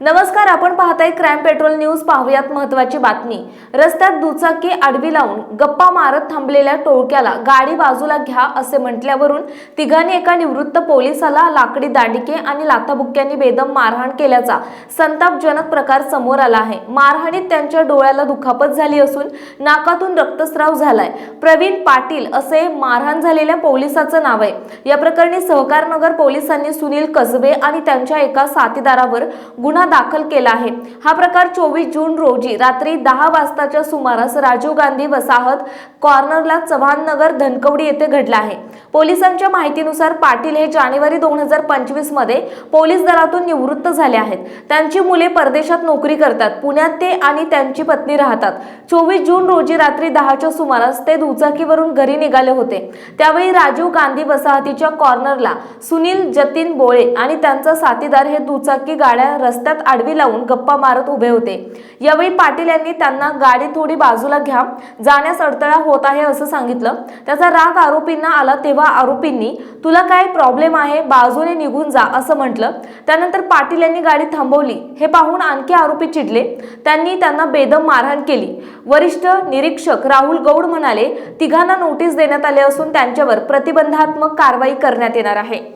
नमस्कार आपण पाहताय क्राईम पेट्रोल न्यूज पाहूयात महत्वाची बातमी. रस्त्यात दुचाकी आडवी लावून गप्पा मारत थांबलेल्या टोळक्याला गाडी बाजूला घ्या असे म्हटल्यावरून तिघांनी एका निवृत्त पोलिसाला लाकडी दांडिके आणि लाथाबुक्क्यांनी बेदम मारहाण केल्याचा संतापजनक प्रकार समोर आला आहे. मारहाणीत त्यांच्या डोळ्याला दुखापत झाली असून नाकातून रक्तस्राव झालाय. प्रवीण पाटील असे मारहाण झालेल्या पोलिसाचं नाव आहे. या प्रकरणी सहकारनगर पोलिसांनी सुनील कसबे आणि त्यांच्या एका साथीदारावर गुन्हा दाखल केला आहे. हा प्रकार चोवीस जून रोजी रात्री दहा वाजताच्या सुमारास राजीव गांधी वसाहत कॉर्नरला चव्हाण नगर धनकवडी येथे घडला आहे. पोलिसांच्या माहितीनुसार पाटील हे जानेवारी दोन हजार पंचवीसमध्ये पोलीस दलातून निवृत्त झाले आहेत. त्यांची मुले परदेशात नोकरी करतात. पुण्यात ते आणि त्यांची पत्नी राहतात. चोवीस जून रोजी रात्री दहाच्या सुमारास ते दुचाकीवरून घरी निघाले होते. त्यावेळी राजीव गांधी वसाहतीच्या कॉर्नरला सुनील जतीन बोळे आणि त्यांचा साथीदार हे दुचाकी गाड्या रस्त्यात रस्त्यात आडवी लावून गप्पा मारत उभे होते. यावेळी पाटील यांनी त्यांना गाडी थोडी बाजूला घ्या. जाण्यास अडथळा होत आहे असं सांगितलं. त्याचा राग आरोपींना आला तेव्हा आरोपींनी तुला काय प्रॉब्लेम आहे? बाजूने निघून जा असं म्हटलं. त्यानंतर पाटील यांनी गाडी थांबवली. हे पाहून आणखी आरोपी चिडले. त्यांनी त्यांना बेदम मारहाण केली. वरिष्ठ निरीक्षक राहुल गौड म्हणाले तिघांना नोटीस देण्यात आले असून त्यांच्यावर प्रतिबंधात्मक कारवाई करण्यात येणार आहे.